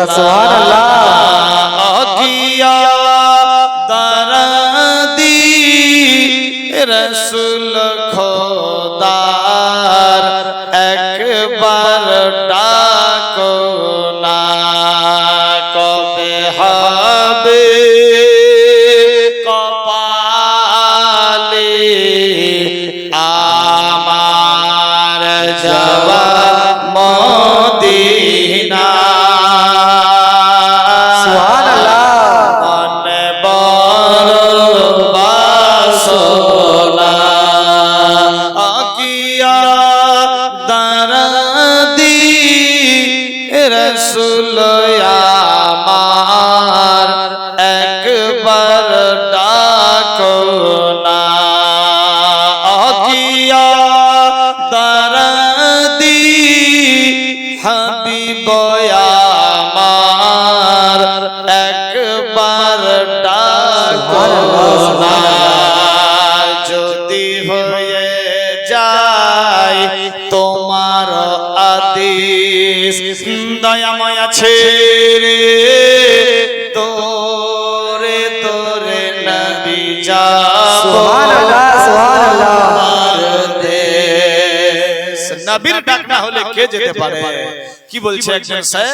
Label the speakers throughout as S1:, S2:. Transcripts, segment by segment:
S1: বেশ, সুবহানাল্লাহ।
S2: কিয়া রে। তোরে তোরে নবী যাব।
S1: সুবহানাল্লাহ, সুবহানাল্লাহ।
S2: আমার নবীর ডাক না হলে কে যেতে পারে? কি বলছে একজন স্যার?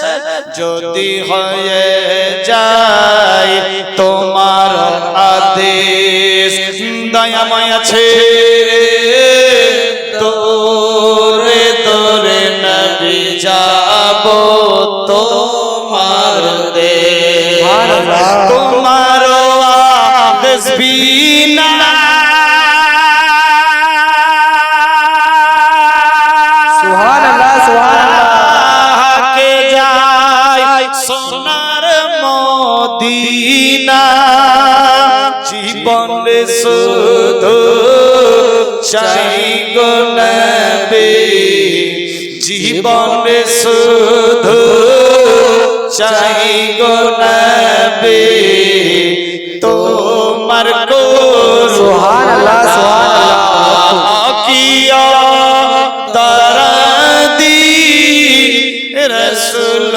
S2: যদি হয়ে যায় তোমার আদেশ দয়াময় আছে তোমার
S1: সুবহানাল্লাহ।
S2: তোমার বিনা জীবন শুধু চাই গো নবী। জীবন শুধু চাই গো নবী তোমার কো
S1: সুবহানাল্লাহ, সুবহানাল্লাহ।
S2: কিয়া দরদি রসুল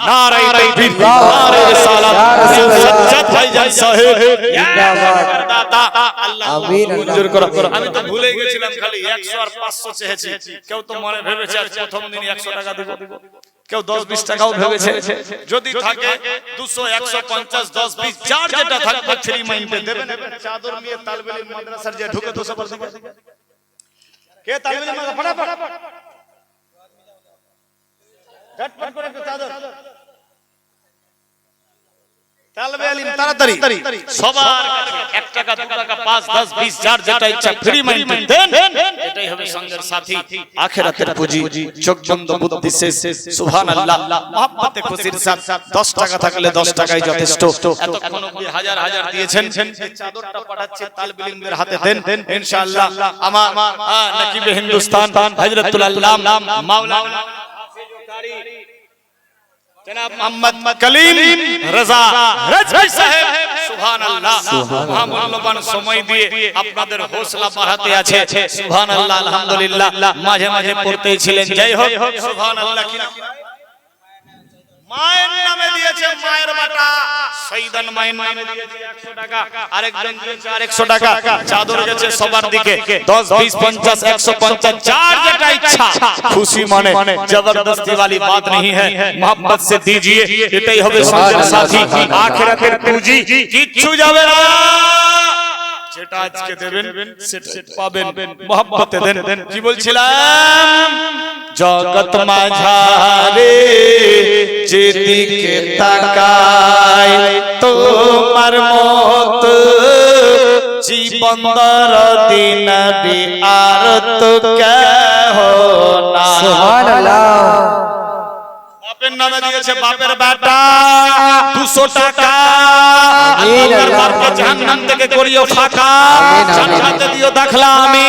S2: আল্লাহ নারে তাকবীর
S1: আল্লাহু
S2: নারে
S1: আকবার।
S2: রিসালাত
S1: ইয়া রাসূলুল্লাহ।
S2: সজ্জাদ ভাইজান সাহেব
S1: জিন্দাবাদ।
S2: দাতা আল্লাহ
S1: আমিন,
S2: মঞ্জুর করো আমি তো ভুলে গেছিলাম খালি 100 আর 500 চেয়েছি কেউ তো মনে ভেবেছে আজ প্রথম দিন 100 টাকা দেব কেউ 10 20 টাকাও ভেবেছে যদি থাকে 200 150 10 20 যার যেটা থাকবে ফ্রি মাইন্ডে দেবেন চাদর নিয়ে তালবেলি মাদ্রাসার যে ঢুকে 200 কে তালবেলি মাদ্রাসা ফটাফট ঝটপট করে একটু চাদর তালবে আলিম তাড়াতাড়ি। সবার কাছে এক টাকা দু টাকা পাঁচ দশ বিশ যার যেটা ইচ্ছা ফ্রি মাইন্ড দেন। এটাই হবে সঙ্গের সাথী। আখেরাতের পুঁজি চোখ বন্ধ বুদ্ধি শেষ। সুবহানাল্লাহ। মহব্বতে খুশির সাথ 10 টাকা থাকলে 10 টাকাই যথেষ্ট। এতক্ষণ অবধি হাজার হাজার দিয়েছেন। চাদরটা পাঠাচ্ছে তালবে আলিমদের হাতে। দেন ইনশাআল্লাহ। আমার আহ, হিন্দুস্তান হযরতুল আল্লাহ মাওলানা। জনাব মোহাম্মদ কলিম রাজা রাজভি সাহেব সুবহানাল্লাহ মহামূল্যবান সময় দিয়ে আপনাদের হৌসলা বাড়াতে আছে। সুবহানাল্লাহ আলহামদুলিল্লাহ মাঝে মাঝে পড়তেই ছিলেন যাই হোক সুবহানাল্লাহ কি মায়ের নামে দিয়েছে মায়ের বাটা সৈদান মায়ের নামে দিয়েছে 100 টাকা আরেকজন দিয়েছে আরেকশো টাকা চাদর গেছে সবার দিকে 10 20 50 150 যার যেটা ইচ্ছা খুশি মনে জবরদস্তি वाली बात नहीं है मोहब्बत से दीजिए এটাই হবে সঙ্গের সাথী আখিরাতের পুঁজি কিচ্ছু যাবে না যেটা আজকে দেবেন সেটা পাবেন মোহব্বতে দেন কি বলছিলাম জগৎ মাঝারে যেদিকে তাকাই তোমার মত জীবন দিন আর তো বাপের নামে দিয়েছে বাপের বেটা দুশো টাকা। বাপকে জাহান্নাম থেকে করিও ফাঁকা। জান্নাতে দিও দাখলা আমি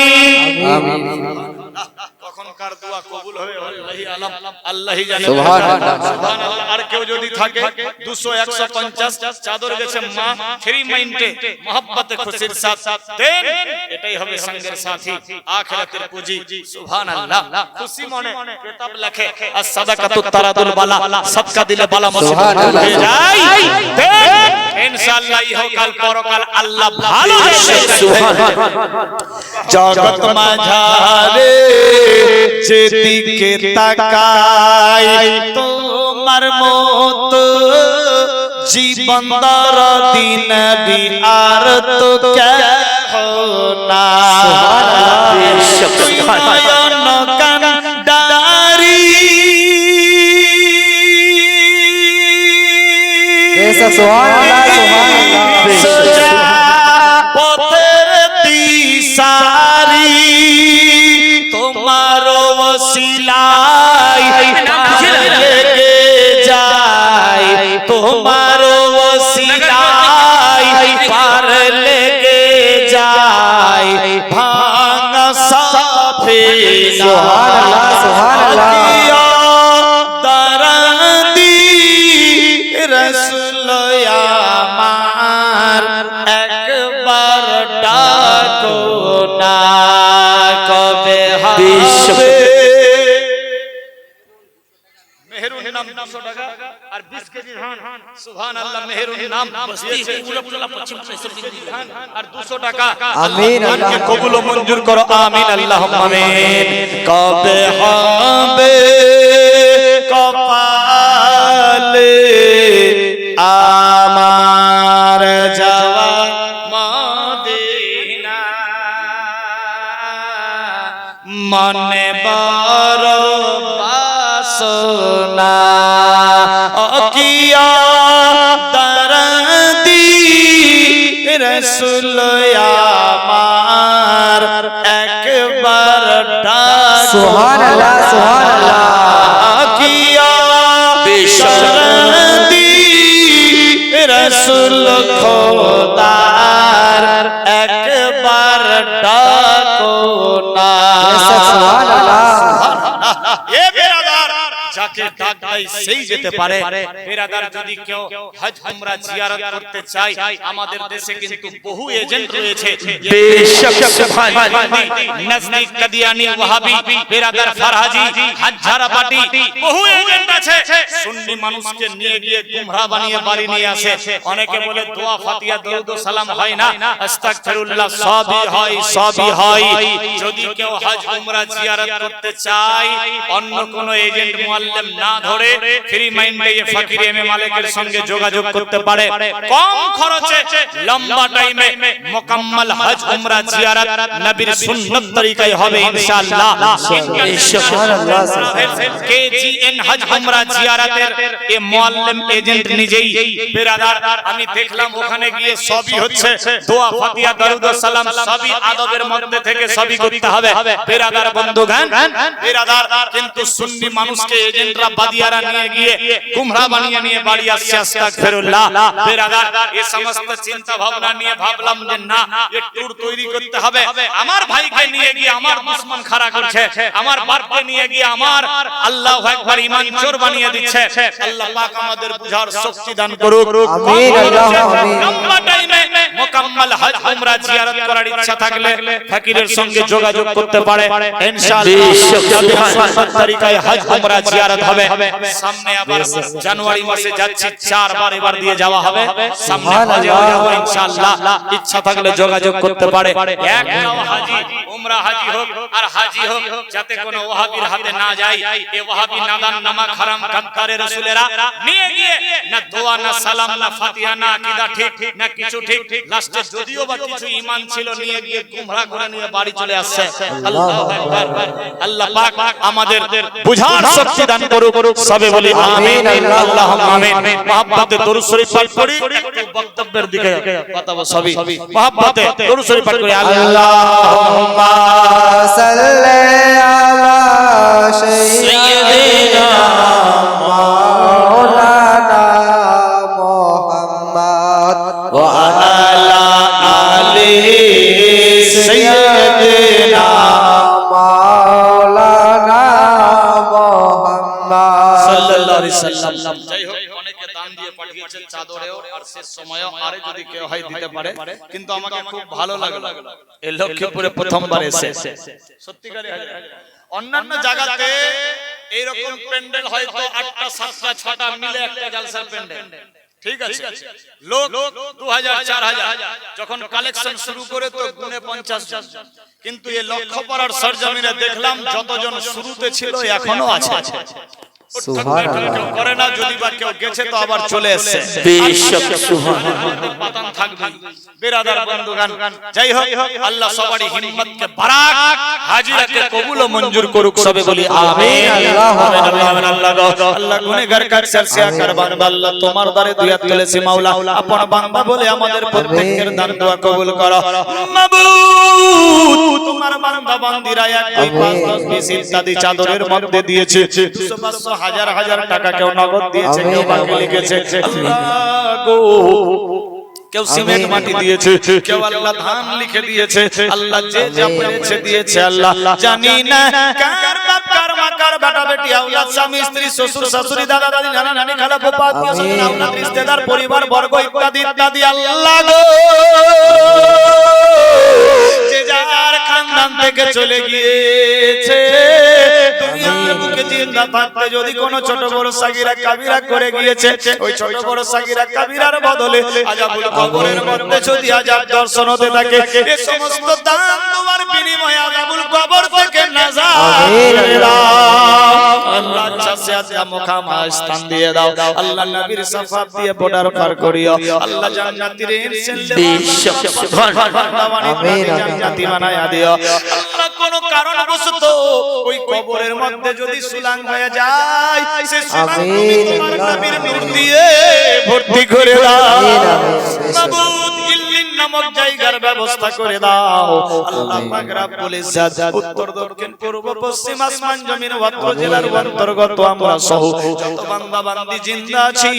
S2: তখনকার দোয়া কবুল হবে আল্লাহি আলাম। আল্লাহি জানে।
S1: সুবহানাল্লাহ।
S2: সুবহানাল্লাহ। আর কেউ যদি থাকে 200 150 চাদর গেছে মা ফ্রি মাইন্ডে মোহব্বতে খুশির সাথ দেন। এটাই হবে সঙ্গের সাথী আখিরাতের পুঁজি। সুবহানাল্লাহ। খুশি মনে কিতাব লেখে আর সাদাকাতুত তারাদুল বালা সদকা দিলে বালা মুসিবত। হয়ে যায়। দেন। ইনশাআল্লাহ ইহকাল পরকাল আল্লাহ ভালো সুবহানাল্লাহ। জগৎ মাঝারে। যেদিকে তাকাই তোমার মত জীবন দর দিন আর তো কেহ না।
S1: সুবহানাল্লাহ। সুবহানাল্লাহ
S2: যায় ভাঙা সাফে
S1: সুবহানাল্লাহ, সুবহানাল্লাহ।
S2: দারাদি রসুল আমার একবার ডাকো না কবে হবে নাম 200 টাকা আর 20 কেজি ধান সুবহানাল্লাহ মেহেরুন নাম দিয়েছে ধান আর 200 টাকা।
S1: আমিন, আল্লাহ।
S2: কবুল মঞ্জুর করো আমিন আমিন। কবে হবে কপালে আমার যাওয়া মদিনা? মনে বড় রসুল আমার একবার ডাক।
S1: সুবহানাল্লাহ, সুবহানাল্লাহ।
S2: কিয়া বেশরদি রসুল খোদার একবার ডাকো না।
S1: সুবহানাল্লাহ।
S2: এ বেরাদার যাকে ডাক দেয় সেই যেতে পারে। বেরাদার যদি কেউ হজ উমরা জিয়ারত করতে চায় আমাদের দেশে কিন্তু বহু এজেন্ট রয়েছে। বেশক সুবহানাল্লাহ নজদিক কাদিয়ানি ওয়াহাবি বেরাদার ফারহাজি হাজারা পাটি বহু এজেন্ট আছে। সুন্নি মানুষকে নিয়ে গিয়ে গুমরা বানিয়ে বাড়ি নিয়ে আসে। অনেকে বলে দোয়া ফাতিয়া দরুদ ও সালাম হয় না। আস্তাগফিরুল্লাহ সবই হয় সবই হয়। যদি কেউ হজ উমরা জিয়ারত করতে চায় অন্য কোন এজেন্ট মুআল্লিম না ধরে ফ্রি মাইন্ডে এই ফকির এমএ মালিকের সঙ্গে যোগাযোগ করতে পারে। কম খরচে লম্বা টাইমে মোকাম্মল হজ উমরা জিয়ারত নবীর সুন্নত তরিকায় হবে ইনশাআল্লাহ।
S1: সুবহানাল্লাহ,
S2: কেজিএন হজ উমরা জিয়ারতের এ মুআল্লিম এজেন্ট নিজেই বেরাদার। আমি দেখলাম ওখানে গিয়ে সবই হচ্ছে। দোয়া ফাতিয়া দরুদ সালাম সবই আদবের মধ্যে থেকে সবই করতে হবে। বেরাদার বন্ধুগণ বেরাদার কিন্তু সুন্নি মানুষকে এজেন্টরা বাদিয়ারা নিয়ে গিয়ে গুমরা বানিয়ে নিয়ে বাড়ি আসছে আস্তাগফিরুল্লাহ বেরাদার এই সমস্ত চিন্তা ভাবনা নিয়ে ভাবলাম যে না এ ট্যুর তৈরি করতে হবে আমার ভাইকে নিয়ে গিয়ে আমার দুশমন খাড়া করছে আমার বাপকে নিয়ে গিয়ে আমার আল্লাহু আকবার ঈমান চোর বানিয়ে দিচ্ছে আল্লাহ পাক আমাদের বুঝার শক্তি দান করুক
S1: আমিন, আল্লাহ, আমিন।
S2: লম্বা টাইমে জিয়ারত করার ইচ্ছা থাকলে ফকিরের সঙ্গে যোগাযোগ করতে পারে ইনশাআল্লাহ সুন্নাত তরিকায় হজ উমরা জিয়ারত হবে। সামনে আবার জানুয়ারি মাসে যাচ্ছি চারবার এবার দিয়ে যাওয়া হবে। সামনে ইনশাআল্লাহ। ইচ্ছা থাকলে যোগাযোগ করতে পারে। এক হাজি উমরা হাজি হোক আর হাজি হোক, যাতে কোনো ওয়াহাবির হাতে না যায় এ ওয়াহাবি নাদান নামা হারাম কান্তারে রাসূলেরা। নিয়ে গিয়ে না দোয়া, না সালাম, না ফাতিহা, না আকীদা ঠিক, না কিছু ঠিক। লাস্টে যদিও বা কিছু ঈমান ছিল, নিয়ে গিয়ে গুমরা করে নিয়ে বাড়ি চলে আসছে। আল্লাহু আকবার। আল্লাহ পাক আমাদের বুঝার শক্তি দান করুক। সবে বলি আমিন, আল্লাহুম্মা আমিন। মহব্বতে দরুদ শরীফ পাঠ করি, একটু বক্তব্যের দিকে কথা বল সবই। মহব্বতে দরুদ শরীফ পাঠ করি, আল্লাহুম্মা صلی চাদরেও আর শেষ সময়ও আরে যদি কেউ হয় দিতে পারে কিন্তু আমাকে খুব ভালো লাগল। এই লক্ষ্মীপুরে প্রথমবার এসে সত্যিকারে অন্যান্য জায়গাতে এইরকম প্যান্ডেল হয়তো আটটা সাতটা ছটা মিলে একটা জালসার প্যান্ডেল। ঠিক আছে। লোক দু হাজার চার হাজার যখন কালেকশন শুরু করে তো গুনে পঞ্চাশ কিন্তু এই লক্ষ্যপাড়ার সরজমিনে দেখলাম যতজন শুরুতে ছিল এখনও আছে। কেউ করে না যদি বা কেউ গেছে তো আবার চলে এসছে। পাতান থাকবে বেরাদার বন্ধুগান যাই হোক আল্লাহ সবারই হিম্মতকে বারাক হাজিরাকে কবুল ও মঞ্জুর করুক। সবে বলি আমিন। আমিন আমিন আল্লাহ আল্লাহ গুনাহগার কার সারসিয়া কর আল্লাহ তোমার দরে দুই হাত তুলেছি মাওলা। আপন বান্দা বলে আমাদের প্রত্যেকের দান দোয়া কবুল করো। মাবুদ তোমার বান্দা বান্দিরা এক দুই পাঁচ দশ বিশ ইত্যাদি চাদরের মধ্যে দিয়েছে। হাজার হাজার টাকা কেউ নগদ দিয়েছে কেউ বাকি লিখেছে। কেউ সিমেন্ট মাটি দিয়েছে কেউ আল্লাহ ধান লিখে দিয়েছে আল্লাহ যে যা পেরেছে দিয়েছে আল্লাহ। জানি না কার বাপ কার মা কার বেটা বেটি আওলাদ স্বামী স্ত্রী শ্বশুর শাশুড়ি দাদা দাদি নানা নানি খালা ফুফা আত্মীয় স্বজন আওলাদ রিশতেদার পরিবার বর্গ ইত্যাদি ইত্যাদি আল্লাহ গো। যে যার খানদান থেকে চলে গিয়েছে। দুনিয়ার যদি কোনো ছোট বড় সাগিরা কাবিরা করে গিয়েছে, ওই ছোট বড় সাগিরা কাবিরার বদলে আজাবুল কবরের মধ্যে দর্শন বিনিময়ে আজাবুল কবর থেকে আল্লাহ সে আচ্ছা স্থান দিয়ে দাও। আল্লাহ নবীর সাফাত দিয়ে বর্ডার পার করিও। আল্লাহ জান্নাতের
S1: আমিন।
S2: জান্নাতি বানায়া দিও। আল্লাহ কোন কারণ বশত ওই কবরের মধ্যে যদি সুলাং হয়ে যায় সে সুলাং তুমি তোমার নবীর নূর দিয়ে ভর্তি করে দাও।
S1: আমিন, আমিন।
S2: নামক জায়গার ব্যবস্থা করে দাও। আল্লাহ পাক রব্বুল ইজ্জাত উত্তর দক্ষিণ পূর্ব পশ্চিম আসমান জমিন ওয়াত্র জেলার অন্তর্গত আমরা সহ যত বান্দা বান্দি জিন্দা আছি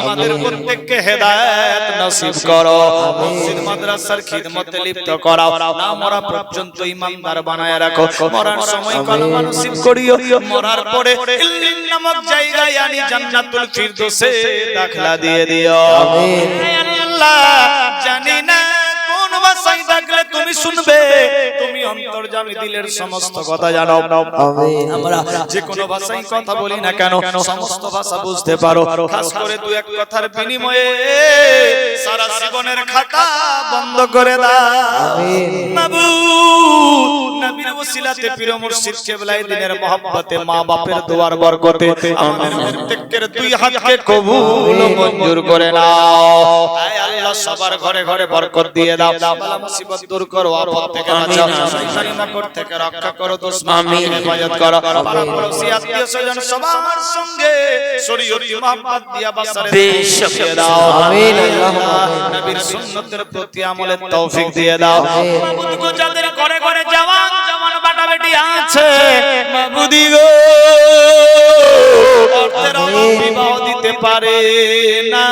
S2: আমাদের প্রত্যেককে হেদায়েত নসিব করো। মসজিদ মাদ্রাসার খিদমতে লিপ্ত করাও। না মরা পর্যন্ত ইমানদার বানায় রাখো। মরার সময় কলমা নসিব করিও। মরার পরে ইল্লিন নামক জায়গায় আনি জান্নাতুল ফিরদৌসে দাখলা দিয়ে দিও।
S1: আমিন।
S2: হে আল্লাহ জানি না কোন ভাষায় ডাকলে তুমি শুনবে তুমি অন্তর্জামী দিলের সমস্ত কথা জানো। আমরা যে কোনো ভাষায় কথা বলি না কেন সমস্ত ভাষা বুঝতে পারো খাস করে দু এক কথার বিনিময়ে সারা জীবনের খাতা বন্ধ করে দাও
S1: আমিন।
S2: মাবুদ নবীর ওসিলাতে পীর মুর্শিদ কেবলাই দিনের মহব্বতে মা বাপের দোয়ার বরকতে আমাদের প্রত্যেকের দুই হাতকে কবুল মঞ্জুর করে নাও আয় আল্লাহ সবার ঘরে ঘরে বরকত দিয়ে দাও বালা মুসিবত দূর করো আপদ থেকে বাঁচাও শয়তানি মকর থেকে রক্ষা করো দুশমন থেকে হেফাজত করো পাড়া পড়োশি আত্মীয় স্বজন সবার সঙ্গে শরীয়তি মহব্বত দিয়া বাসারে দিয়ে দাও
S1: আমিন, আমিন।
S2: নবীর সুন্নতের প্রতি আমলের তৌফিক দিয়ে দাও যাদের ঘরে করে জওয়ান জওয়ান বাটা বেটি আছে। মাবুদি গো অর্থের অভাব বিবাহ দিতে পারে না।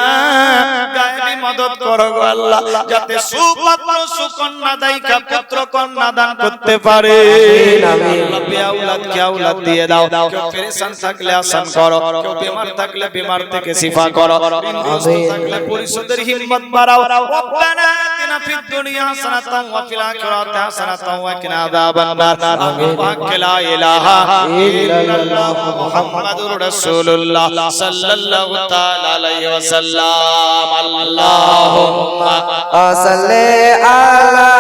S2: মদত করো গো আল্লাহ যাতে সুপাত্র সুকন্যা দায়িকা পুত্র কন্যা দান করতে পারে
S1: আমিন, আমিন।
S2: আল্লাহ বেআউলাদ কে আউলাদ দিয়ে দাও কেউ পেরেশান থাকলে আসান করো কেউ বেমার থাকলে বেমার থেকে শিফা করো ঋণগ্রস্ত
S1: আমিন।
S2: থাকলে পরিশোধের হিম্মত বাড়াও রব্বানা آتنا في الدنيا حسنة وفي الآخرة حسنة وقنا عذاب النار بحق لا إله إلا الله محمد رسول الله صلى الله تعالى عليه وسلم اللهم
S1: আসলে আলা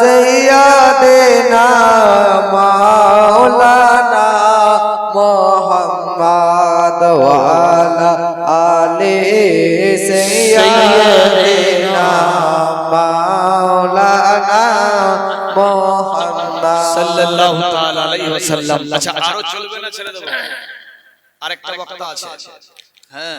S1: সৈয়াদেনা মাওলানা মোহাম্মদ ওয়ালা আলে সৈয়াদেনা মাওলানা মোহাম্মদ
S2: সাল্লাল্লাহু তাআলা আলাইহি ওয়াসাল্লাম। আচ্ছা আরও চলবে না ছেড়ে দেব? আরেকটা বক্তা আছে। হ্যাঁ।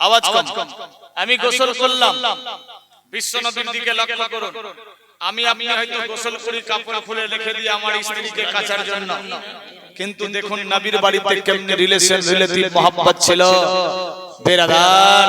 S2: আওয়াজ কম। আমি গোসল করলাম। বিশ্ব নবীর দিকে লক্ষ্য করুন। আমি আপনি হয়তো গোসল করি কাপড় খুলে রেখে দিই আমার স্ত্রীকে কাচার জন্য। কিন্তু দেখুন নবীর বাড়িতে কেমনে রিলেশন রিলেটিভ মোহাম্মত ছিল? বেরাদার